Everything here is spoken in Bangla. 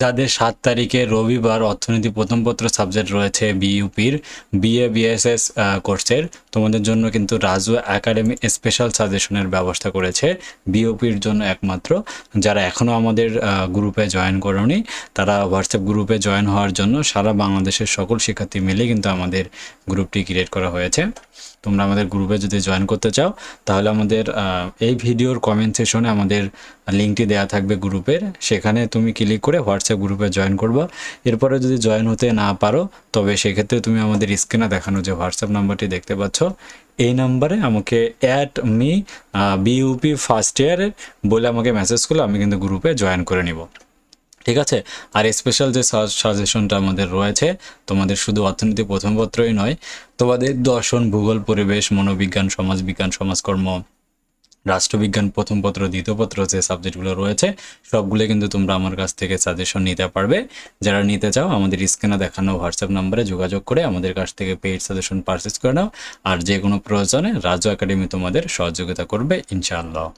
যাদের সাত তারিখে রবিবার অর্থনীতি প্রথম পত্র সাবজেক্ট রয়েছে বিইউপির বিএ বিএসএস কোর্সের তোমাদের জন্য কিন্তু রাজু একাডেমি স্পেশাল সাজেশনের ব্যবস্থা করেছে বিইউপির জন্য একমাত্র। যারা এখনও আমাদের গ্রুপে জয়েন করনি, তারা হোয়াটসঅ্যাপ গ্রুপে জয়েন হওয়ার জন্য সারা বাংলাদেশের সকল শিক্ষার্থী মিলে কিন্তু আমাদের গ্রুপটি ক্রিয়েট করা হয়েছে। তোমরা আমাদের গ্রুপে যদি জয়েন করতে চাও, তাহলে আমাদের এই ভিডিওর কমেন্ট সেশনে আমাদের লিঙ্কটি দেওয়া থাকবে গ্রুপের সেখানে তুমি ক্লিক করে হোয়াটসঅ্যাপ গ্রুপে জয়েন করবা। এরপরে যদি জয়েন হতে না পারো, তবে সেক্ষেত্রে তুমি আমাদের স্ক্রিনে দেখানো যে হোয়াটসঅ্যাপ নাম্বারটি দেখতে পাচ্ছ, এই নাম্বারে আমাকে অ্যাট মি বিইউপি ফার্স্ট ইয়ারে বলে আমাকে মেসেজ করলে আমি কিন্তু গ্রুপে জয়েন করে নিব। ঠিক আছে? আর স্পেশাল যে সাজেশনটা আমাদের রয়েছে, তোমাদের শুধু অর্থনীতি প্রথম পত্রই নয়, তোমাদের দর্শন, ভূগোল, পরিবেশ, মনোবিজ্ঞান সমাজবিজ্ঞান সমাজকর্ম রাষ্ট্রবিজ্ঞান প্রথম পত্র, দ্বিতীয় পত্র যে সাবজেক্টগুলো রয়েছে, সবগুলো কিন্তু তোমরা আমার কাছ থেকে সাজেশন নিতে পারবে। যারা নিতে চাও, আমাদের স্ক্রিনে দেখানো হোয়াটসঅ্যাপ নাম্বারে যোগাযোগ করে আমাদের কাছ থেকে পেইড সাজেশন পারচেস করে নাও। আর যে কোনো প্রয়োজনে রাজ্য একাডেমি তোমাদের সহযোগিতা করবে, ইনশাআল্লাহ।